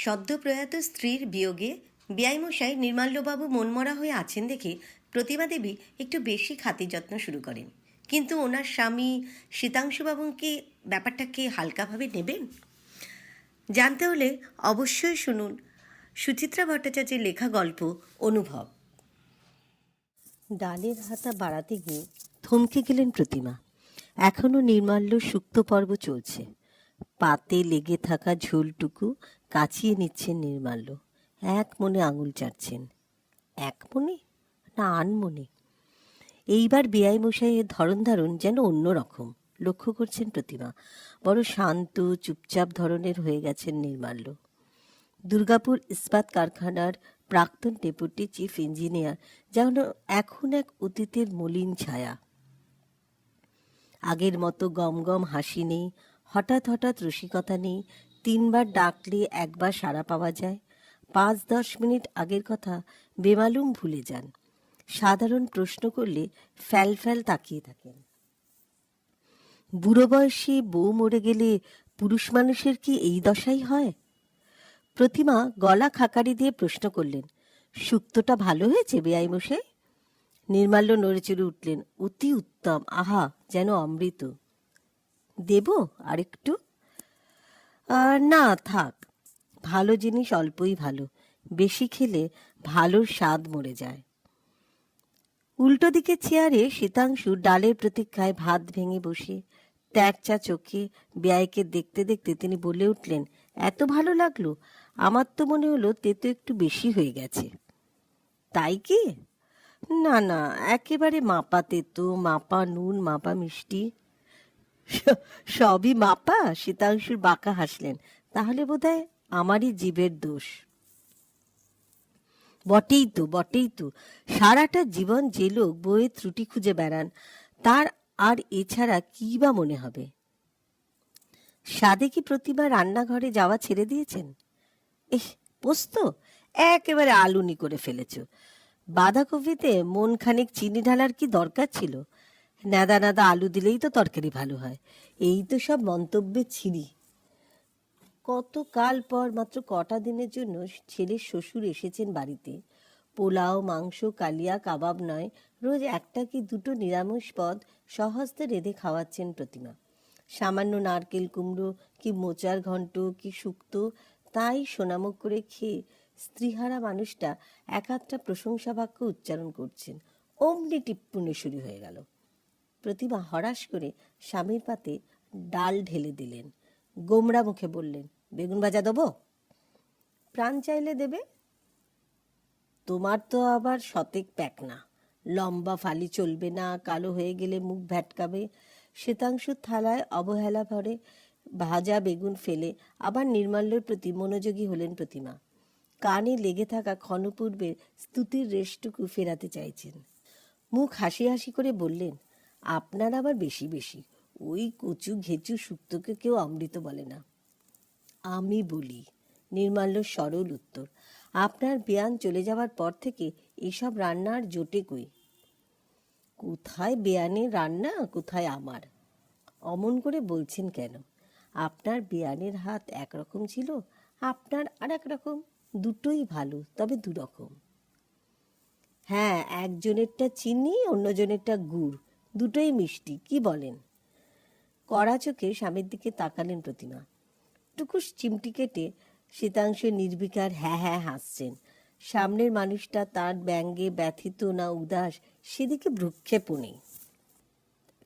সদ্য প্রয়াত স্ত্রীর বিয়োগে বেআইমশাই নির্মাল্যবাবু মনমরা হয়ে আছেন দেখে প্রতিমা দেবী একটু বেশি খাতির যত্ন শুরু করেন। কিন্তু ওনার স্বামী শীতাংশুবাবুকে ব্যাপারটাকে হালকাভাবে নেবেন? জানতে হলে অবশ্যই শুনুন সুচিত্রা ভট্টাচার্যের লেখা গল্প অনুভব। ডালের হাতা বাড়াতে গিয়ে থমকে গেলেন প্রতিমা। এখনও নির্মাল্য সুক্ত পর্ব চলছে। পাতে লেগে থাকা ঝোলটুকু কাচিয়ে নিচ্ছেন নির্মাল্য। এক মনে আঙুল চাটছেন। এক মনে? না, আন মনে। এইবার বেআই মশাইয়ের ধরন ধারণ যেন অন্যরকম লক্ষ্য করছেন প্রতিমা। বড় শান্ত, চুপচাপ ধরনের হয়ে গেছেন নির্মাল্য। দুর্গাপুর ইস্পাত কারখানার প্রাক্তন ডেপুটি চিফ ইঞ্জিনিয়ার, যেন এখন এক অতীতের মলিন ছায়া। আগের মতো গম গম হাসি নেই, হঠাৎ হঠাৎ রসিকতা নেই তিনবার ডাকলে একবার সাড়া পাওয়া যায়। পাঁচ দশ মিনিট আগের কথা বেমালুম ভুলে যান। সাধারণ প্রশ্ন করলে ফ্যাল ফ্যাল তাকিয়ে থাকেন। বুড়ো বয়সে বউ মরে গেলে পুরুষ মানুষের কি এই দশাই হয়? প্রতিমা গলা খাকারি দিয়ে প্রশ্ন করলেন, সুক্তটা ভালো হয়েছে বেআই মশাই নির্মাল্য নড়েচড়ে উঠলেন, অতি উত্তম, আহা, যেন অমৃত। দেব আরেকটু? না, থাক। ভালো জিনিস অল্পই ভালো। বেশি খেলে ভালোর স্বাদ মরে যায়। উল্টো দিকে চেয়ারে শীতাংশু ডালের প্রতীক্ষায় ভাত ভেঙে বসে, ত্যাগচা চোখে ব্যয়কে দেখতে দেখতে তিনি বলে উঠলেন, এত ভালো লাগল। আমার তো মনে হলো তেতো একটু বেশি হয়ে গেছে। তাই কি? না না, একেবারে মাপা তেতো, মাপা নুন, মাপা মিষ্টি সবই মাপা? শীতাংশুর বাঁকা হাসলেন। তাহলে বোধহয় আমারই জীবের দোষ। বটেই তো বটেই তো। সারাটা জীবন যে লোক বইয়ের ত্রুটি খুঁজে বেড়ান, তার আর এছাড়া কি বা মনে হবে? সাদে কি প্রতিবার রান্নাঘরে যাওয়া ছেড়ে দিয়েছেন? এহ, পোস্ত? একেবারে আলুনি করে ফেলেছ। বাঁধাকপিতে মন খানিক চিনি ঢালার কি দরকার ছিল? নাদা নাদা আলু দিলেই তো তরকারি ভালো হয়। এই তো সব মন্তব্যে ছিঁড়ি কত কাল পর মাত্র কটা দিনের জন্য ছেলের শ্বশুর এসেছেন বাড়িতে। পোলাও, মাংস, কালিয়া, কাবাব নয়, রোজ একটা কি দুটো নিরামিষ পদ সহজতে রেঁধে খাওয়াচ্ছেন প্রতিমা। সামান্য নারকেল কুমড়ো, কি মোচার ঘন্ট, কি শুক্তো, তাই সোনামুখ করে খেয়ে স্ত্রীহারা মানুষটা এক আধটা প্রশংসা বাক্য উচ্চারণ করছেন। অমনি টিপ্পুনে শুরু হয়ে গেল। প্রতিমা হরাস করে স্বামীর পাতে ডাল ঢেলে দিলেন। গোমরা মুখে বললেন, বেগুন ভাজা দেবো? প্রাণ চাইলে দেবে। তোমার তো আবার শতেক প্যাক না লম্বা ফালি চলবে না, কালো হয়ে গেলে মুখ ভ্যাটকাবে। শ্বেতাংশুর থালায় অবহেলা ভরে ভাজা বেগুন ফেলে আবার নির্মাল্যের প্রতি মনোযোগী হলেন প্রতিমা। কানে লেগে থাকা ক্ষণপূর্বের স্তুতির রেশটুকু ফেরাতে চাইছেন। মুখ হাসি হাসি করে বললেন আপনার আবার বেশি বেশি। ওই কচু ঘেচু শুক্তকে কেউ অমৃত বলে না। আমি বলি, নির্মাল্য সরল উত্তর। আপনার বেয়ান চলে যাওয়ার পর থেকে এসব রান্নার জোটে কই? কোথায় বেয়ানের রান্না, কোথায় আমার? অমন করে বলছেন কেন? আপনার বেয়ানের হাত একরকম ছিল, আপনার আর এক রকম দুটোই ভালো, তবে দুরকম। হ্যাঁ একজনেরটা চিনি, অন্যজনেরটা গুড়। দুটোই মিষ্টি, কি বলেন? কড়া চোখে স্বামীর দিকে তাকালেন প্রতিমা। টুকুস চিমটি কেটে শীতাংশ নির্বিকার হ্যাঁ হ্যাঁ হাসছেন। সামনের মানুষটা তার ব্যঙ্গে ব্যথিত না উদাস, সেদিকে ভ্রুক্ষেপ নেই।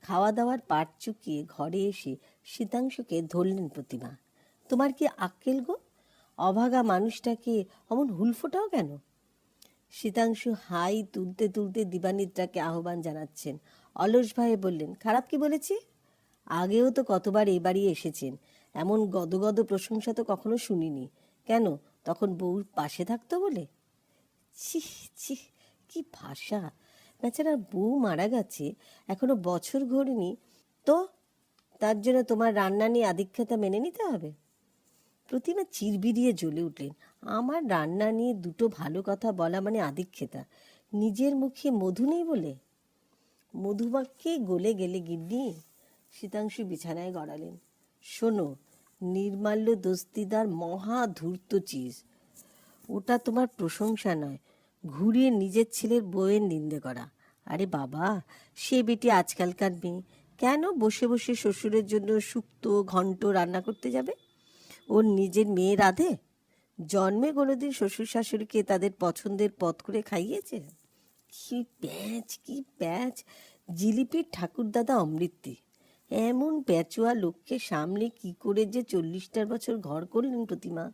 খাওয়া দাওয়ার পাট চুকিয়ে ঘরে এসে শীতাংশকে ধরলেন প্রতিমা। তোমার কি আক্কেল গো? অভাগা মানুষটাকে অমন হুলফোটাও কেন? শীতাংশু হাই তুলতে তুলতে দিবানিদ্রাকে আহ্বান জানাচ্ছেন। অলস ভাইয়ে বললেন, খারাপ কি বলেছি? আগেও তো কতবার এ বাড়ি এসেছেন। এমন গদগদ প্রশংসা তো কখনো শুনিনি। কেন? তখন বউ পাশে থাকতো বলে? ছি ছি, কি ভাষা। বেচারার বউ মারা গেছে, এখনও বছর ঘোরেনি। তো তার জন্য তোমার রান্না নিয়ে আধিক্যতা মেনে নিতে হবে? প্রতিমা চিরবিরিয়ে জ্বলে উঠলেন। আমার রান্না নিয়ে দুটো ভালো কথা বলা মানে আধিক্ষেতা নিজের মুখে মধু নেই বলে? মধুবাক্যে গলে গেলে গিন্নি, শীতাংশু বিছানায় গড়ালেন। শোনো, নির্মাল্য দস্তিদার মহা ধূর্ত চিজ। ওটা তোমার প্রশংসা নয়, ঘুরিয়ে নিজের ছেলের বউয়ের নিন্দে করা। আরে বাবা, সে বেটি আজকালকার মেয়ে, কেন বসে বসে শ্বশুরের জন্য শুক্তো ঘন্ট রান্না করতে যাবে? ওর নিজের মেয়ে রাধে? জন্মে কোনোদিন শ্বশুর শাশুড়িকে তাদের পছন্দের পথ করে খাইয়েছে? কি প্যাঁচ কি প্যাঁচ। জিলিপির ঠাকুরদাদা অমৃতি। এমন প্যাচুয়া লোককে সামলে কি করে যে চল্লিশটার বছর ঘর করলেন প্রতিমা।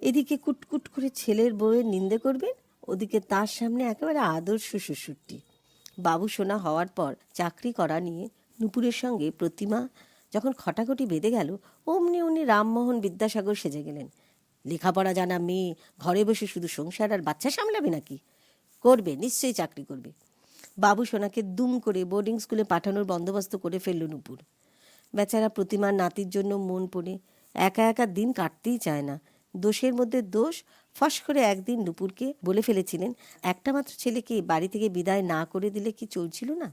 এদিকে কুটকুট করে ছেলের বউয়ের নিন্দে করবেন, ওদিকে তার সামনে একেবারে আদর্শ শ্বশুরটি। বাবু সোনা হওয়ার পর চাকরি করা নিয়ে নুপুরের সঙ্গে প্রতিমা যখন খটাখটি বেঁধে গেল, অমনি উনি রামমোহন বিদ্যাসাগর সেজে গেলেন। লেখাপড়া জানা মেয়ে, ঘরে বসে শুধু সংসার আর বাচ্চা সামলাবে নাকি? করবে, নিশ্চয়ই চাকরি করবে। বাবু সোনাকে দুম করে বোর্ডিং স্কুলে পাঠানোর বন্দোবস্ত করে ফেলল নুপুর। বেচারা প্রতিমার নাতির জন্য মন পড়ে। একা একা দিন কাটতেই চায় না। দোষের মধ্যে দোষ, ফস করে একদিন নুপুরকে বলে ফেলেছিলেন, একটা মাত্র ছেলেকে বাড়ি থেকে বিদায় না করে দিলে কি চলছিল না?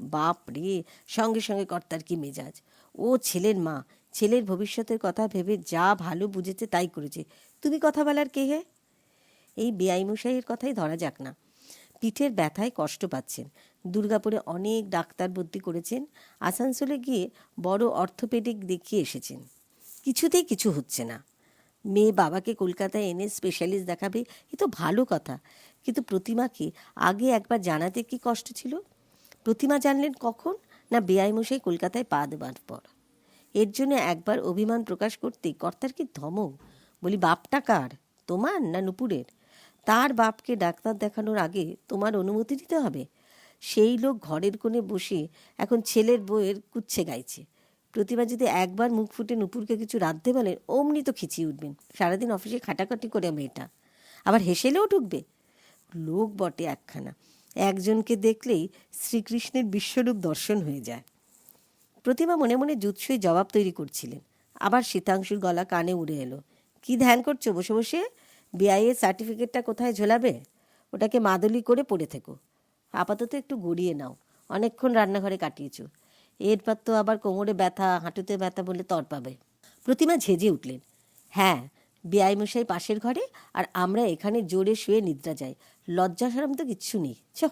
বাপ রে, সঙ্গে সঙ্গে কর্তার কি মেজাজ? ও ছেলের মা, ছেলের ভবিষ্যতের কথা ভেবে যা ভালো বুঝেছে তাই করেছে। তুমি কথা বলার কে হে? এই বেআই মশাইয়ের কথাই ধরা যাক না। পিঠের ব্যথায় কষ্ট পাচ্ছেন। দুর্গাপুরে অনেক ডাক্তার ভর্তি করেছেন। আসানসোলে গিয়ে বড় অর্থোপেডিক দেখিয়ে এসেছেন। কিছুতেই কিছু হচ্ছে না। মেয়ে বাবাকে কলকাতায় এনে স্পেশালিস্ট দেখাবে, এ তো ভালো কথা। কিন্তু প্রতিমাকে আগে একবার জানাতে কি কষ্ট ছিল? প্রতিমা জানলেন কখন? না বেআই মশাই কলকাতায় পা দেবার পর? এর জন্য একবার অভিমান প্রকাশ করতে কর্তার কি ধমক? বলি, বাপটা কার? তোমার না নুপুরের? তার বাপকে ডাক্তার দেখানোর আগে তোমার অনুমতি দিতে হবে। সেই লোক ঘরের কোণে বসে এখন ছেলের বউয়ের কুচ্ছে গাইছে। প্রতিভা যদি একবার মুখ ফুটে নুপুরকে কিছু রাঁধতে বলেন অমনি তো খিচিয়ে উঠবেন। সারাদিন অফিসে খাটাখাটি করে মেয়েটা। আবার হেসেলেও ঢুকবে। লোক বটে একখানা। একজনকে দেখলেই শ্রীকৃষ্ণের বিশ্বরূপ দর্শন হয়ে যায়। প্রতিমা মনে মনে জুৎসই জবাব তৈরি করছিলেন। আবার শীতাংশুর গলা কানে উড়ে এলো। কি ধ্যান করছ বসে বসে? বিআইএর সার্টিফিকেটটা কোথায় ঝোলাবে? ওটাকে মাদলি করে পড়ে থেকো। আপাতত একটু গড়িয়ে নাও। অনেকক্ষণ রান্নাঘরে কাটিয়েছো। এরপর তো আবার কোমরে ব্যথা, হাঁটুতে ব্যথা বলে তর পাবে। প্রতিমা ঝেঁজে উঠলেন। হ্যাঁ বিআই মশাই পাশের ঘরে আর আমরা এখানে জোরে শুয়ে নিদ্রা যাই। লজ্জা সরম তো কিচ্ছু নেই। চ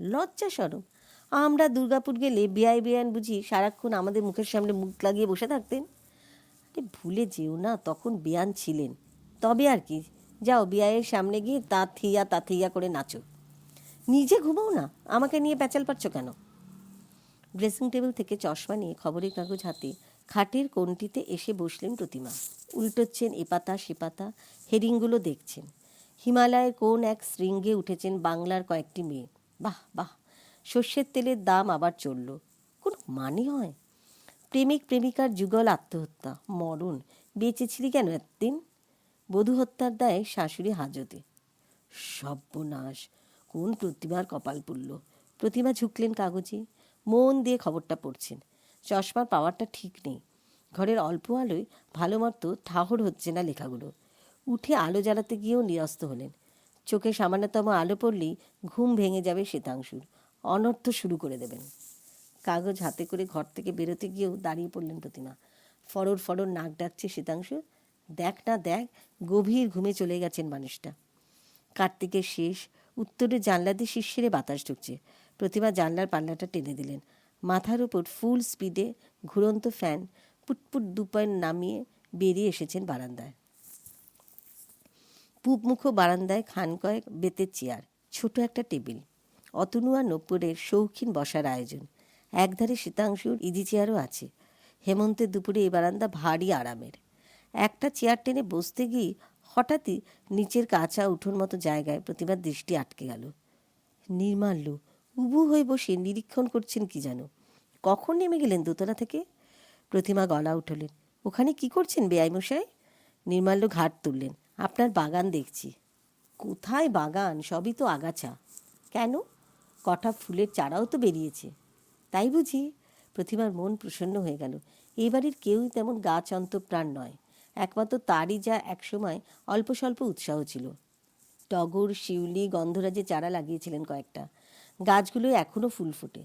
লজ্জা সরম। আমরা দুর্গাপুর গেলে বিআই বিআইন বুঝি সারাক্ষণ আমাদের মুখের সামনে মুখ লাগিয়ে বসে থাকতেন। আরে ভুলে যেও না, তখন বিয়ান ছিলেন। তবে আর কি। যাও বিআইয়ের সামনে গিয়ে তা থিয়া তা থিয়া করে নাচো। নিজে ঘুমাও না, আমাকে নিয়ে প্যাচাল পাচ্ছ কেন? ড্রেসিং টেবিল থেকে চশমা নিয়ে খবরের কাগজ হাতে খাটের কোণটিতে এসে বসলেন প্রতিমা। উল্টোচ্ছেন এ পাতা সে পাতা হেডিংগুলো দেখছেন। হিমালয়ের কোন এক শৃঙ্গে উঠেছেন বাংলার কয়েকটি মেয়ে। বাহ বাহ, সর্ষের তেলের দাম আবার চলল। কোনো মানে হয়? প্রেমিক প্রেমিকার যুগল আত্মহত্যা, মরণ, বেঁচেছিলি কেন এতদিন? বধূ হত্যার দায়ে শাশুড়ি হাজতে। সর্বনাশ কোন প্রতিমার কপাল পুড়ল? প্রতিমা ঝুঁকলেন কাগজে, মন দিয়ে খবরটা পড়ছেন। চশমার পাওয়ারটা ঠিক নেই। ঘরের অল্প আলোয় ভালো মতো ঠাহর হচ্ছে না লেখাগুলো। উঠে আলো জ্বালাতে গিয়েও নিরস্ত হলেন। চোখে সামান্যতম আলো পড়লেই ঘুম ভেঙে যাবে শ্বেতাংশুর। অনর্থ শুরু করে দেবেন। কাগজ হাতে করে ঘর থেকে বেরোতে গিয়েও দাঁড়িয়ে পড়লেন প্রতিমা। ফরর ফরর নাক ডাকছে শ্বেতাংশু দেখ না দেখ, গভীর ঘুমে চলে গেছেন মানুষটা। কার্তিকের শেষ, উত্তরে জানলা দিয়ে শিরশিরে বাতাস ঢুকছে। প্রতিমা জানলার পাল্লাটা টেনে দিলেন। মাথার উপর ফুল স্পিডে ঘুরন্ত ফ্যান পুটপুট দুপায় নামিয়ে বেরিয়ে এসেছেন বারান্দায়। পূবমুখ বারান্দায় খান কয়েক বেতের চেয়ার ছোট একটা টেবিল অতনু আর নব্বরের শৌখিন বসার আয়োজন। একধারে শীতাংশুর ইজি চেয়ারও আছে। হেমন্তের দুপুরে এই বারান্দা ভারী আরামের। একটা চেয়ার টেনে বসতে গিয়ে হঠাৎই নিচের কাঁচা উঠোর মতো জায়গায় প্রতিমার দৃষ্টি আটকে গেল। নির্মাল্য উবু হয়ে বসে নিরীক্ষণ করছেন কি যেন। কখন নেমে গেলেন দোতলা থেকে? প্রতিমা গলা উঠলেন। ওখানে কি করছেন বেআই মশাই নির্মাল্য ঘাট তুললেন। আপনার বাগান দেখছি। কোথায় বাগান? সবই তো আগাছা। কেন? কটা ফুলের চারাও তো বেরিয়েছে। তাই বুঝি প্রতিমার মন প্রসন্ন হয়ে গেল। এবারের কেউই তেমন গাছ অন্তপ্রাণ নয়। একমাত্র তারই যা একসময় অল্প স্বল্প উৎসাহ ছিল। টগর, শিউলি গন্ধরাজে চারা লাগিয়েছিলেন কয়েকটা। গাছগুলো এখনও ফুল ফোটে।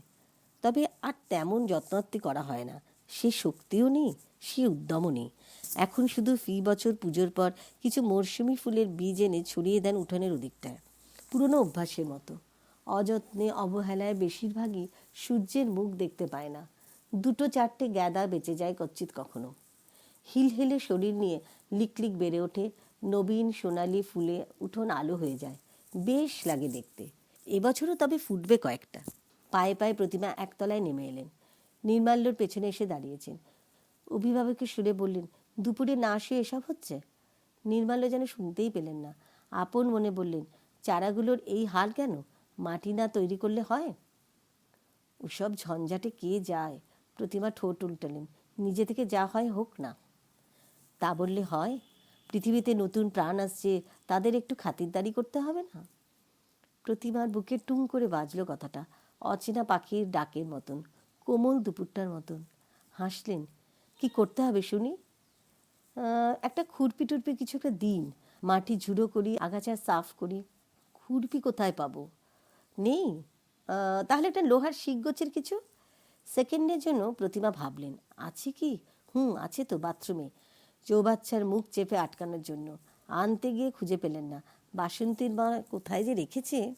তবে আর তেমন যত্নার্থী করা হয় না। সে শক্তিও নেই, সে উদ্যমও নেই। এখন শুধু ফি বছর পুজোর পর কিছু মরশুমি ফুলের বীজ এনে ছড়িয়ে দেন উঠোনের ওদিকটায় পুরনো অভ্যাসের মতো। অযত্নে, অবহেলায় বেশিরভাগই সূর্যের মুখ দেখতে পায় না। দুটো চারটে গ্যাদা বেঁচে যায় কচ্ছিত কখনো। হিলহেলে শরীর নিয়ে লিকলিক বেড়ে ওঠে, নবীন সোনালি ফুলে উঠোন আলো হয়ে যায়। বেশ লাগে দেখতে। এবছরও তবে ফুটবে কয়েকটা। পায়ে পায়ে প্রতিমা একতলায় নেমে এলেন। নির্মাল্যর পেছনে এসে দাঁড়িয়েছেন। অভিভাবকের সুরে বললেন, দুপুরে না আসে এসব হচ্ছে? নির্মাল্য যেন শুনতেই পেলেন না। আপন মনে বললেন, চারাগুলোর এই হাল কেন? মাটি না তৈরি করলে হয়? ওসব ঝঞ্ঝাটে কে যায়? প্রতিমা ঠোঁট উল্টালেন। নিজে থেকে যা হয় হোক না। তা বললে হয়, পৃথিবীতে নতুন প্রাণ আসছে, তাদের একটু খাতিরদারি করতে হবে না? প্রতিমার বুকে টুং করে বাজলো কথাটা, অচেনা পাখির ডাকের মতন, কোমল দুপুরটার মতন। হাসলেন, কি করতে হবে শুনি? একটা খুরপি টুরপি কিছু একটা দিন, মাটি ঝুড়ো করি আগাছা সাফ করি, খুরপি কোথায় পাবো? নেই তাহলে একটা লোহার শিকগোছের কিছু? সেকেন্ডের জন্য প্রতিমা ভাবলেন, আছে কি? হুম, আছে তো, বাথরুমে। চৌবাচ্চার মুখ চেপে আটকানোর জন্য। আনতে গিয়ে খুঁজে পেলেন না। বাসন্তীর মা কোথায় যে রেখেছে?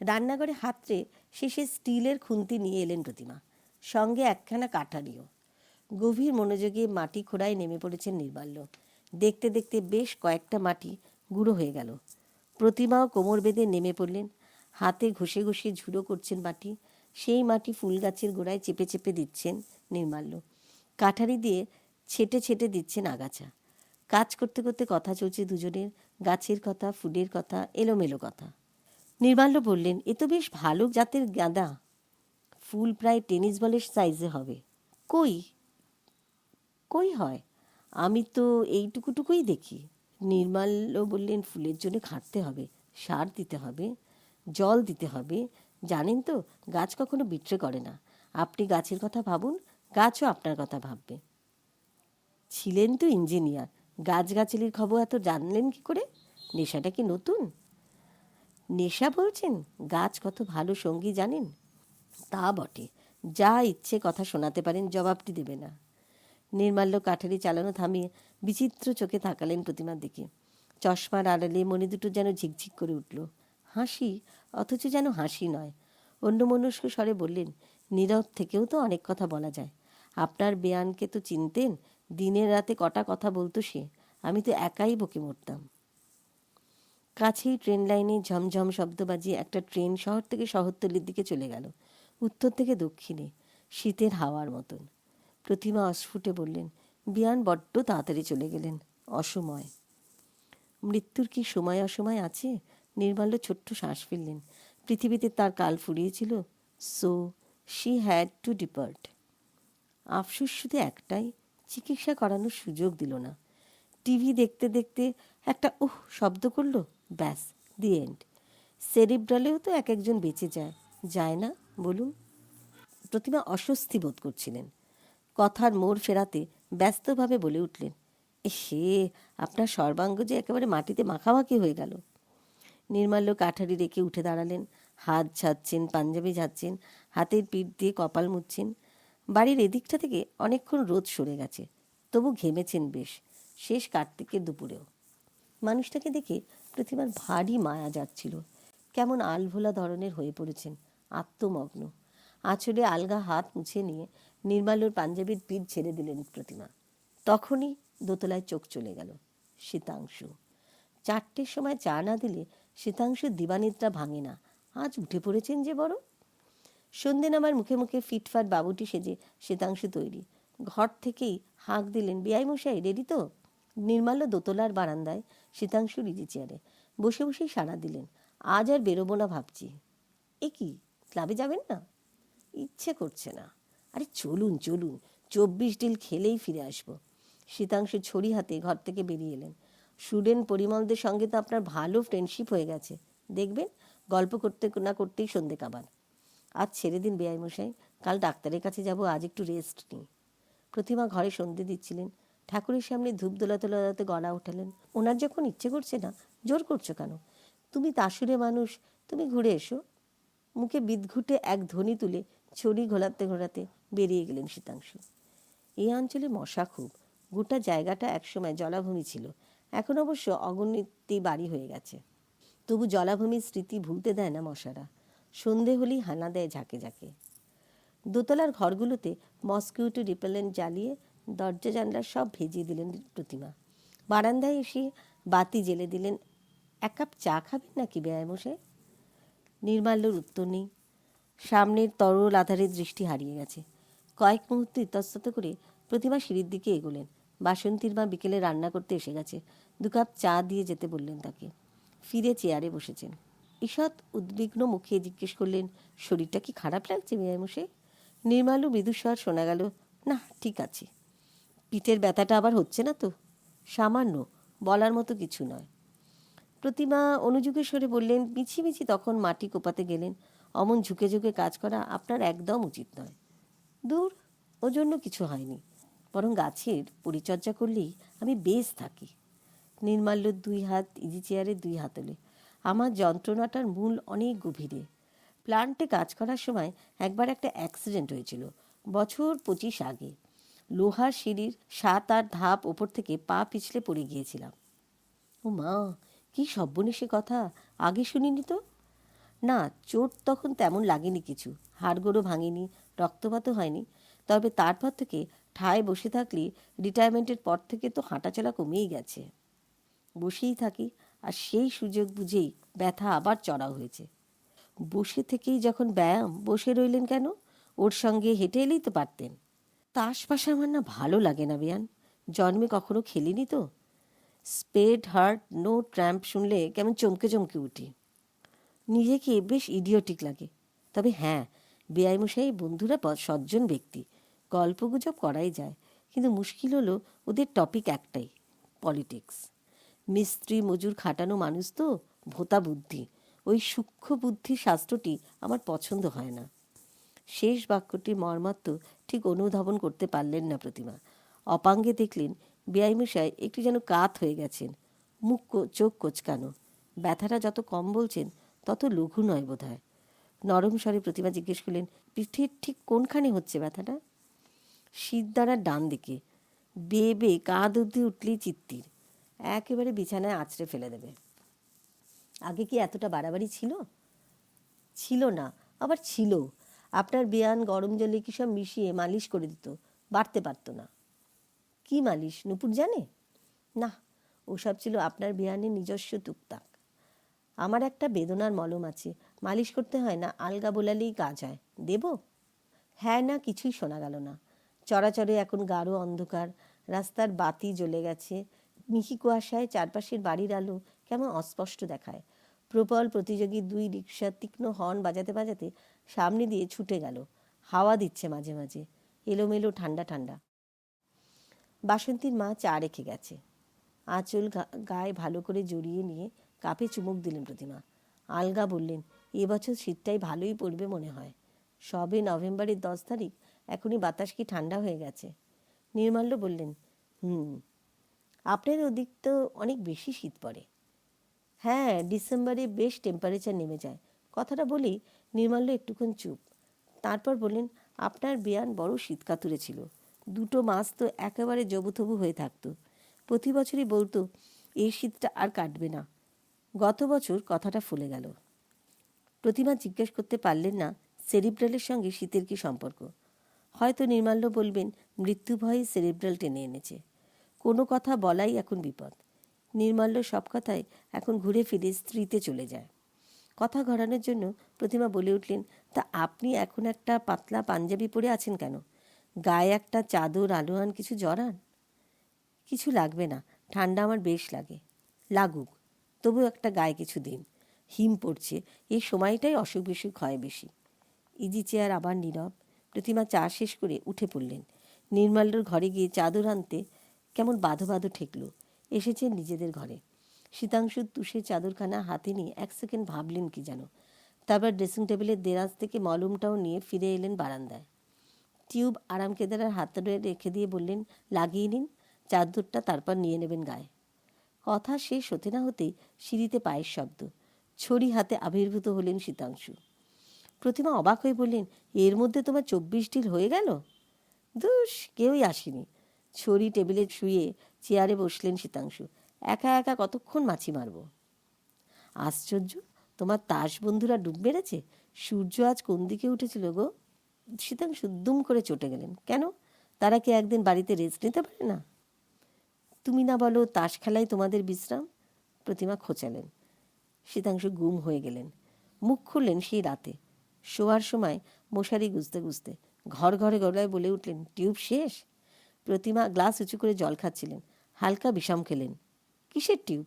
রান্নাঘরে হাতড়ে শেষে স্টিলের খুন্তি নিয়ে এলেন প্রতিমা। সঙ্গে একখানা কাঠারিও। গভীর মনোযোগে মাটি খোঁড়ায় নেমে পড়েছেন নির্বাল্য। দেখতে দেখতে বেশ কয়েকটা মাটি গুঁড়ো হয়ে গেল। প্রতিমাও কোমর বেঁধে নেমে পড়লেন। হাতে ঘষে ঘষে ঝুড়ো করছেন মাটি। সেই মাটি ফুল গাছের গোড়ায় চেপে চেপে দিচ্ছেন নির্মাল্য। কাঠারি দিয়ে ছেটে ছেটে দিচ্ছেন আগাছা। কাজ করতে করতে কথা চলছে দুজনের, গাছের কথা, ফুলের কথা, এলোমেলো কথা। নির্মাল্য বললেন, এ তো বেশ ভালো জাতের গাঁদা। ফুল প্রায় টেনিস বলের সাইজে হবে। কই? কই হয়? আমি তো এইটুকুটুকুই দেখি। নির্মাল্য বললেন, ফুলের জন্য খাটতে হবে, সার দিতে হবে, জল দিতে হবে। জানেন তো, গাছ কখনো বিট্রে করে না। আপনি গাছের কথা ভাবুন, গাছও আপনার কথা ভাববে। ছিলেন তো ইঞ্জিনিয়ার। গাছগাছালির খবর এত জানলেন কি করে? নেশাটা কি নতুন? নেশা বলছেন, গাছ কত ভালো সঙ্গী জানেন? তা বটে, যা ইচ্ছে কথা শোনাতে পারেন, জবাবটি দেবে না। নির্মাল্য কাঠারি চালানো থামিয়ে বিচিত্র চোখে তাকালেন প্রতিমার দিকে। চশমার আড়ালে মনে দুটো যেন ঝিকঝিক করে উঠল। হাসি, অথচ যেন হাসি নয়। অন্য মনস্ক স্বরে বললেন, নীরব থেকেও তো অনেক কথা বলা যায়। আপনার বেয়ানকে তো চিনতেন দিনের রাতে কটা কথা বলতো সে? আমি তো একাই বকে মরতাম কাছেই ট্রেন লাইনে ঝমঝম শব্দ বাজিয়ে একটা ট্রেন শহর থেকে শহরতলির দিকে চলে গেল, উত্তর থেকে দক্ষিণে, শীতের হাওয়ার মতন। প্রতিমা অস্ফুটে বললেন, বিয়ান বড্ড তাড়াতাড়ি চলে গেলেন, অসময়। মৃত্যুর কি সময় অসময় আছে? নির্মাল্য ছোট্ট শ্বাস ফেললেন। পৃথিবীতে তার কাল ফুরিয়েছিল so she had to depart আফসোস শুধু একটাই চিকিৎসা করানোর সুযোগ দিল না। টিভি দেখতে দেখতে একটা উহ শব্দ করল, ব্যাস, দি এন্ড। সেরিব্রালেও তো এক একজন বেঁচে যায় যায় না, বলুন। প্রতিমা অস্বস্তি বোধ করছিলেন। কথার মোড় ফেরাতে ব্যস্তভাবে বলে উঠলেন সে আপনার সর্বাঙ্গ যে একেবারে মাটিতে মাখামাখি হয়ে গেল। নির্মাল্য কাঠারি রেখে উঠে দাঁড়ালেন, হাত ঝাচ্ছেন, পাঞ্জাবি ঝাচ্ছেন, হাতের পিঠ দিয়ে কপাল মুছছেন। বাড়ির এদিকটা থেকে অনেকক্ষণ রোদ সরে গেছে, তবু ঘেমেছেন বেশ, শেষ কার্তিকের দুপুরেও। মানুষটাকে দেখে প্রতিমার ভারী মায়া যাচ্ছিল কেমন আলভোলা ধরনের হয়ে পড়েছেন, আত্মমগ্ন। আঁচলে আলগা হাত মুছে নিয়ে নির্মাল্যর পাঞ্জাবির পিঠ ছেড়ে দিলেন প্রতিমা। তখনই দোতলায় চোখ চলে গেল শীতাংশু চারটের সময় চা না দিলে শীতাংশুর দিবানিদ্রা ভাঙে না। আজ উঠে পড়েছেন যে বড়? সন্ধে নামার মুখে মুখে ফিটফাট বাবুটি সেজে শীতাংশু তৈরি। ঘর থেকেই হাঁক দিলেন মশাই রেডি তো? নির্মাল্য দোতলার বারান্দায় শীতাংশু রিজি চেয়ারে বসে বসেই সাড়া দিলেন, আজ আর বেরোবো না ভাবছি। এ কি, ক্লাবে যাবেন না? ইচ্ছে করছে না। আরে চলুন চলুন, চব্বিশ ডিল খেলেই ফিরে আসব। শীতাংশু ছড়ি হাতে ঘর থেকে বেরিয়ে এলেন। স্টুডেন্ট পরিমলদের সঙ্গে তো আপনার ভালো ফ্রেন্ডশিপ হয়ে গেছে। দেখবেন, গল্প করতে না করতেই সন্ধে কাবার। আজ ছেড়ে দিন বেআই মশাই কাল ডাক্তারের কাছে যাব, আজ একটু রেস্ট নিই। প্রতিমা ঘরে সন্ধে দিচ্ছিলেন। ঠাকুরের সামনে ধূপ দোলাতে দোলাতে গলা উঠালেন। ওনার যখন ইচ্ছে করছে না, জোর করছ কেন? তুমি তাসুরে মানুষ, তুমি ঘুরে এসো। মুখে বিদঘুটে এক ধ্বনি তুলে ছড়ি ঘোলাতে ঘোরাতে বেরিয়ে গেলেন শীতাংশু। এই অঞ্চলে মশা খুব। গোটা জায়গাটা একসময় জলাভূমি ছিল। এখন অবশ্য অগণিতি বাড়ি হয়ে গেছে। তবু জলাভূমির স্মৃতি ভুলতে দেয় না মশারা। সন্ধে হলেই হানা দেয় ঝাঁকে ঝাঁকে। দোতলার ঘরগুলোতে মসকিউটো রিপেলেন্ট জ্বালিয়ে দরজা জানলা সব ভেজিয়ে দিলেন প্রতিমা। বারান্দায় এসে বাতি জেলে দিলেন, এক কাপ চা খাবেন নাকি ব্যয়ামশাই? নির্মাল্যর উত্তর নেই। সামনের তরল আধারের দৃষ্টি হারিয়ে গেছে। কয়েক মুহূর্ত ইতস্তত করে প্রতিমা সিঁড়ির দিকে এগোলেন। বাসন্তীর মা বিকেলে রান্না করতে এসে গেছে। দু কাপ চা দিয়ে যেতে বললেন তাকে। ফিরে চেয়ারে বসেছেন। ঈষৎ উদ্বিগ্ন মুখে জিজ্ঞেস করলেন, শরীরটা কি খারাপ লাগছে মেয়ামশাই নির্মালু মৃদুস্বর শোনা গেল, না, ঠিক আছে। পিঠের ব্যথাটা আবার হচ্ছে না তো? সামান্য, বলার মতো কিছু নয়। প্রতিমা অনুযোগের স্বরে বললেন, মিছি মিছি তখন মাটি কোপাতে গেলেন। অমন ঝুঁকে ঝুঁকে কাজ করা আপনার একদম উচিত নয়। দূর ও জন্য কিছু হয়নি। বরং গাছের পরিচর্যা করলেই আমি বেশ থাকি। নির্মাল্যর দুই হাত, ইজি চেয়ারের দুই হাতলে আমার যন্ত্রণাটার মূল অনেক গভীরে। প্লান্টে কাজ করার সময় একবার একটা অ্যাক্সিডেন্ট হয়েছিল, বছর পঁচিশ আগে। লোহার সিঁড়ির সাত আট ধাপ ওপর থেকে পা পিছলে পড়ে গিয়েছিলাম। ও মা, কি সব্যনেশে কথা, আগে শুনিনি তো? না, চোট তখন তেমন লাগেনি কিছু, হাড়গোড়ও ভাঙেনি, রক্তপাতও হয়নি। তবে তারপর থেকে ঠায় বসে থাকলে রিটায়ারমেন্টের পর থেকে তো হাঁটাচলা কমেই গেছে। বসেই থাকি আর সেই সুযোগ বুঝেই ব্যথা আবার চড়াও হয়েছে। বসে থেকেই যখন ব্যায়াম, বসে রইলেন কেন? ওর সঙ্গে হেঁটে এলেই তো পারতেন। তাস পাশে আমার না ভালো লাগে না বেয়ান। জন্মে কখনো খেলিনি তো। স্পেড, হার্ট, নো ট্র্যাম্প শুনলে কেমন চমকে চমকে উঠি। নিজেকে বেশ ইডিওটিক লাগে। তবে হ্যাঁ বেআইমশাই বন্ধুরা সজ্জন ব্যক্তি। গল্পগুজব করাই যায়। কিন্তু মুশকিল হলো ওদের টপিক একটাই, পলিটিক্স। মিস্ত্রি, মজুর, খাটানো মানুষ তো ভোতা বুদ্ধি। ওই সূক্ষ্ম বুদ্ধি শাস্ত্রটি আমার পছন্দ হয় না। শেষ বাক্যটি মর্মার্থ ঠিক অনুধাবন করতে পারলেন না প্রতিমা। অপাঙ্গে দেখলেন, বেআইমশাই একটু যেন কাত হয়ে গেছেন। মুখ চোখ কোচকানো। ব্যথাটা যত কম বলছেন, তত লঘু নয় বোধ হয় নরম স্বরে প্রতিমা জিজ্ঞেস করলেন, পিঠের ঠিক কোনখানে হচ্ছে ব্যথাটা? শীত দ্বারা ডান দিকে। বেয়ে বেয়ে কাঁধ অব্দি উঠলেই চিত্তির। একেবারে বিছানায় আছড়ে ফেলে দেবে। আগে কি এতটা বাড়াবাড়ি ছিল? ছিল না, আবার ছিল আপনার বেয়ান গরম জলে কি সব মিশিয়ে মালিশ করে দিত, বাড়তে পারতো না। কি মালিশ, নুপুর জানে? না, ওসব ছিল আপনার বেয়ানের নিজস্ব টুকটাক। আমার একটা বেদনার মলম আছে, মালিশ করতে হয় না, আলগা বোলালেই কাজ হয় দেব? হ্যাঁ না, কিছুই শোনা গেল না। চরাচরে এখন গাঢ় অন্ধকার, রাস্তার বাতি জ্বলে গেছে মিহি কুয়াশায় চারপাশের বাড়ির আলো কেমন অস্পষ্ট দেখায়। প্রবল প্রতিযোগী দুই রিক্সা তীক্ষ্ণ হর্ন বাজাতে বাজাতে সামনে দিয়ে ছুটে গেল। হাওয়া দিচ্ছে মাঝে মাঝে। এলোমেলো ঠান্ডা ঠান্ডা। বাসন্তীর মা চা রেখে গেছে। আঁচল গায়ে ভালো করে জড়িয়ে নিয়ে কাপে চুমুক দিলেন প্রতিমা। আলগা বললেন এবছর শীতটাই ভালোই পড়বে মনে হয়। সবে নভেম্বরের দশ তারিখ, এখনই বাতাস কি ঠান্ডা হয়ে গেছে? নির্মাল্য বললেন, হুম আপনার ওদিক তো অনেক বেশি শীত পড়ে। হ্যাঁ ডিসেম্বরে বেশ টেম্পারেচার নেমে যায়। কথাটা বলি, নির্মাল্য একটুক্ষণ চুপ। তারপর বললেন, আপনার বেয়ান বড় শীতকাতুরে ছিল। দুটো মাস তো একেবারে জবুথবু হয়ে থাকতো। প্রতি বছরই বলতো, এই শীতটা আর কাটবে না। গত বছর কথাটা ফুলে গেল। প্রতিমা জিজ্ঞেস করতে পারলেন না সেরিব্রালের সঙ্গে শীতের কি সম্পর্ক। হয়তো নির্মাল্য বলবেন, মৃত্যু ভয়ে সেরিব্রাল টেনে এনেছে। কোনো কথা বলাই এখন বিপদ। নির্মাল্য সব কথাই এখন ঘুরে ফিরে স্ত্রীতে চলে যায়। কথা ঘোরানোর জন্য প্রতিমা বলে উঠলেন, তা আপনি এখন একটা পাতলা পাঞ্জাবি পরে আছেন কেন? গায়ে একটা চাদর, আলোয়ান কিছু জড়ান? কিছু লাগবে না, ঠান্ডা আমার বেশ লাগে। লাগুক তবু একটা গায়ে কিছু দিন। হিম পড়ছে, এই সময়টাই অসুখ বিসুখ হয় বেশি। ইজি চেয়ার আবার নীরব। প্রতিমা চা শেষ করে উঠে পড়লেন। নির্মাল্যর ঘরে গিয়ে চাদর আনতে কেমন বাঁধো বাঁধো ঠেকল। এসেছেন নিজেদের ঘরে। শীতাংশু তুষে চাদরখানা হাতে নিয়ে এক সেকেন্ড ভাবলেন কি যেন। তারপর ড্রেসিং টেবিলের দেরাজ থেকে মলমটাও নিয়ে ফিরে এলেন বারান্দায়। টিউব আরাম কেদারার হাতে রেখে দিয়ে বললেন, লাগিয়ে নিন। চাদরটা তারপর নিয়ে নেবেন গায়ে। কথা শেষ হতে না হতেই সিঁড়িতে পায়ের শব্দ। ছড়ি হাতে আবির্ভূত হলেন শীতাংশু। প্রতিমা অবাক হয়ে বললেন, এর মধ্যে তোমার চব্বিশ ডিল হয়ে গেল? দোষ কেউই আসেনি। ছড়ি টেবিলে শুয়ে চেয়ারে বসলেন শীতাংশু। একা একা কতক্ষণ মাছি মারব? আশ্চর্য, তোমার তাস বন্ধুরা ডুব মেরেছে? সূর্য আজ কোন দিকে উঠেছিল গো? শীতাংশু দুম করে চটে গেলেন। কেন? তারা কি একদিন বাড়িতে রেস্ট নিতে পারে না? তুমি না বলো তাস খেলায় তোমাদের বিশ্রাম? প্রতিমা খোঁচালেন। শীতাংশু গুম হয়ে গেলেন। মুখ খুললেন সেই রাতে। শোয়ার সময় মশারি গুজতে গুজতে ঘর ঘরে গলায় বলে উঠলেন, টিউব শেষ? প্রতিমা গ্লাস উঁচু করে জল খাচ্ছিলেন। হালকা বিষম খেলেন। কিসের টিউব?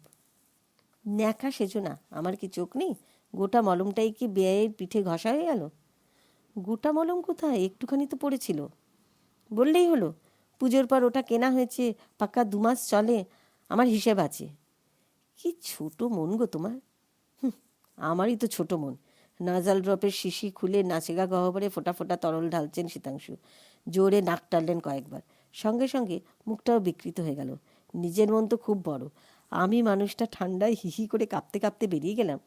ন্যাকা সেজো না, আমার কি চোখ নেই? গোটা মলমটাই কি বেয়ের পিঠে ঘষা হয়ে গেল? গোটা মলম কোথায়? একটুখানি তো পড়েছিল। বললেই হলো, পুজোর পর ওটা কেনা হয়েছে পাক্কা দু মাস চলে, আমার হিসেব আছে। কি ছোট মন গো তোমার। আমারই তো ছোট মন। নাজাল ড্রপের শিশি খুলে নাচেগা গহ্বরে ফোটা ফোটা তরল ঢালছেন শীতাংশু। জোরে নাক টানলেন কয়েকবার। সঙ্গে সঙ্গে মুখটাও বিকৃত হয়ে গেল। নিজের মন তো খুব বড়। আমি মানুষটা ঠান্ডায় হিহি করে কাঁপতে কাঁপতে বেরিয়ে গেলাম।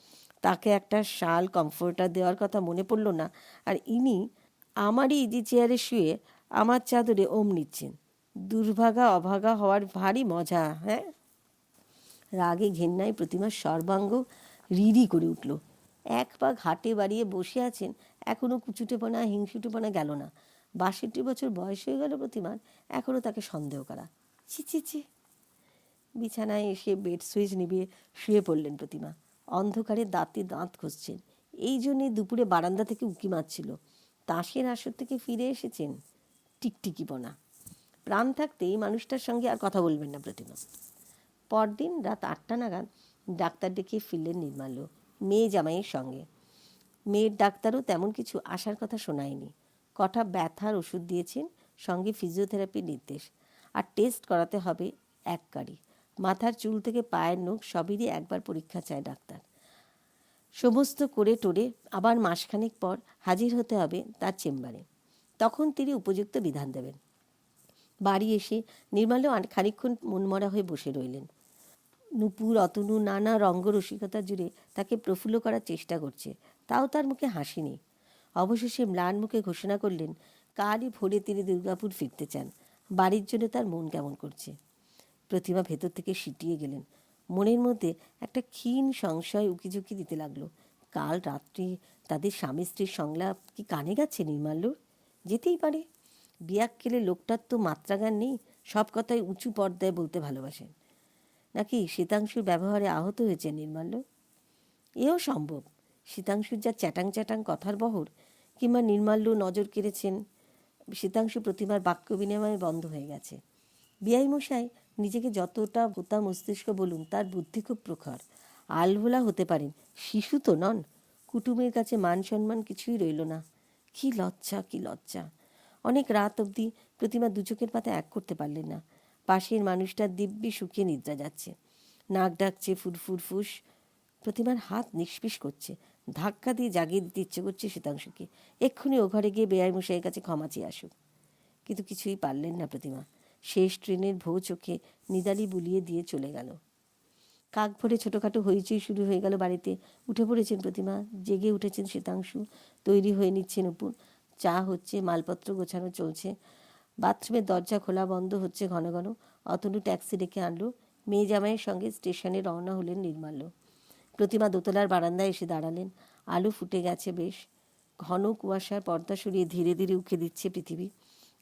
তাকে একটা শাল কমফোর্টার দেওয়ার কথা মনে পড়ল না আর ইনি আমারই ইজি চেয়ারে শুয়ে আমার চাদরে ওম নিচ্ছেন। দুর্ভাগা, অভাগা হওয়ার ভারী মজা হ্যাঁ? রাগে ঘেন্নায় প্রতিমার সর্বাঙ্গ রিরি করে উঠল। এক পা ঘাটে বাড়িয়ে বসে আছেন এখনও কুচুটেপনা, হিংসুটেপনা গেল না। বাষট্টি বছর বয়স হয়ে গেল প্রতিমার এখনও তাকে সন্দেহ করা ছি ছি ছি। বিছানায় এসে বেড সুইচ নিভিয়ে শুয়ে পড়লেন প্রতিমা। অন্ধকারে দাঁতে দাঁত ঘষছেন। এই জন্যে দুপুরে বারান্দা থেকে উঁকি মারছিল। তাসের আসর থেকে ফিরে এসেছেন টিকটিকি বোনা। প্রাণ থাকতে এই মানুষটার সঙ্গে আর কথা বলবেন না প্রতিমা। পরদিন রাত আটটা নাগাদ ডাক্তার ডেকে ফিরলেন নির্মাল্য, মেয়ে জামাইয়ের সঙ্গে। মেয়ের ডাক্তারও তেমন কিছু আসার কথা শোনায়নি। কটা ব্যথার ওষুধ দিয়েছেন, সঙ্গে ফিজিওথেরাপির নির্দেশ। আর টেস্ট করাতে হবে এক গাড়ি। মাথার চুল থেকে পায়ের নখ সবেরই একবার পরীক্ষা চায় ডাক্তার। সমস্ত করে টোরে আবার মাসখানেক পর হাজির হতে হবে তার চেম্বারে। তখন তিনি উপযুক্ত বিধান দেবেন। বাড়ি এসে নির্মাল্য আর খানিক্ষণ মনমরা হয়ে বসে রইলেন। নুপুর, অতনু নানা রঙ্গরসিকতা জুড়ে তাকে প্রফুল্ল করার চেষ্টা করছে। তাও তার মুখে হাসি নেই। অবশেষে ম্লান মুখে ঘোষণা করলেন, কালই ভোরে তিনি দুর্গাপুর ফিরতে চান। বাড়ির জন্য তার মন কেমন করছে? প্রতিমা ভেতর থেকে সিটিয়ে গেলেন। মনের মধ্যে একটা ক্ষীণ সংশয় উকিঝুঁকি দিতে লাগল। কাল রাত্রি তাদের স্বামী স্ত্রীর সংলাপ কি কানে গেছে নির্মাল্যর যেতেই পারে। বিয়াক্কেলে লোকটার তো মাত্রাগান নেই, সব কথাই উঁচু পর্দায় বলতে ভালোবাসেন। নাকি শীতাংশুর ব্যবহারে আহত হয়েছে নির্মাল্য এও সম্ভব। শীতাংশুর যা চ্যাটাং চ্যাটাং কথার বহর, কিংবা নির্মাল্য নজর কেড়েছেন, শীতাংশু প্রতিমার বাক্য বিনিময় বন্ধ হয়ে গেছে। বিআই মশাই নিজেকে যতটা বোতা মস্তিষ্ক বলুন, তার বুদ্ধি খুব প্রখর। আলভোলা হতে পারেন, শিশু তো নন, কুটুমের কাছে মান সম্মান কিছুই রইল না। কি লজ্জা কি লজ্জা। অনেক রাত অবধি প্রতিমা দু চোখের পাতা এক করতে পারলেন না। পাশের মানুষটা দিব্যি শুকিয়ে নিদ্রা যাচ্ছে। নাক ডাকছে ফুরফুর ফুস। প্রতিমার হাত নিষ্পিস করছে। ধাক্কা দিয়ে জাগিয়ে দিতে ইচ্ছে করছে শীতাংশুকে এক্ষুনি ও ঘরে গিয়ে বেআই মশাইয়ের কাছে ক্ষমা চেয়ে আসুক। কিন্তু কিছুই পারলেন না প্রতিমা। শেষ ট্রেনের ভৌ চোখে নিদালি বুলিয়ে দিয়ে চলে গেল। কাক ভরে ছোটোখাটো হইচই শুরু হয়ে গেল বাড়িতে। উঠে পড়েছেন প্রতিমা, জেগে উঠেছেন শীতাংশু তৈরি হয়ে নিচ্ছেন উপর। চা হচ্ছে, মালপত্র গোছানো চলছে। বাথরুমের দরজা খোলা বন্ধ হচ্ছে ঘন ঘন। অতনু ট্যাক্সি ডেকে আনলো। মেয়ে জামাইয়ের সঙ্গে স্টেশনে রওনা হলেন নির্মাল্য। প্রতিমা দোতলার বারান্দায় এসে দাঁড়ালেন। আলো ফুটে গেছে বেশ। ঘন কুয়াশার পর্দা সরিয়ে ধীরে ধীরে উঠে দিচ্ছে পৃথিবী।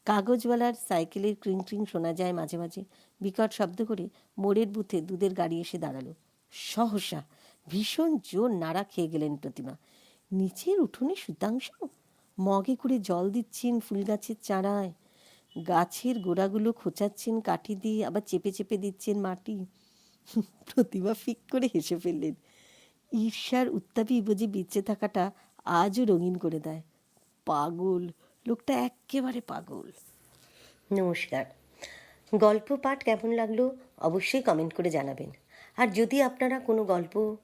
কাগজওয়ালার সাইকেলের ক্রিং ক্রিং শোনা যায় মাঝে মাঝে। বিকট শব্দ করে মোড়ের বুথে দুধের গাড়ি এসে দাঁড়াল। সহসা, ভীষণ জোর নাড়া খেয়ে গেলেন প্রতিমা। নিচের উঠোনে সুতাংশ? মগে করে জল দিচ্ছেন ফুল গাছের চারায়। গাছের গোড়াগুলো খোঁচাচ্ছেন কাঠি দিয়ে, আবার চেপে চেপে দিচ্ছেন মাটি। প্রতিমা ফিক করে হেসে ফেললেন। ঈর্ষার উত্তাপই বুঝি বিচ্ছে থাকাটা আজও রঙিন করে দেয়। পাগল, লোকটা একেবারে পাগল। নমস্কার। গল্প পাঠ কেমন লাগল অবশ্যই কমেন্ট করে জানাবেন। আর যদি আপনারা কোনো গল্প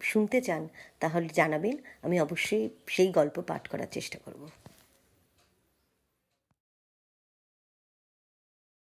শুনতে চান, তাহলে জানাবেন, আমি অবশ্যই সেই গল্প পাঠ করার চেষ্টা করব।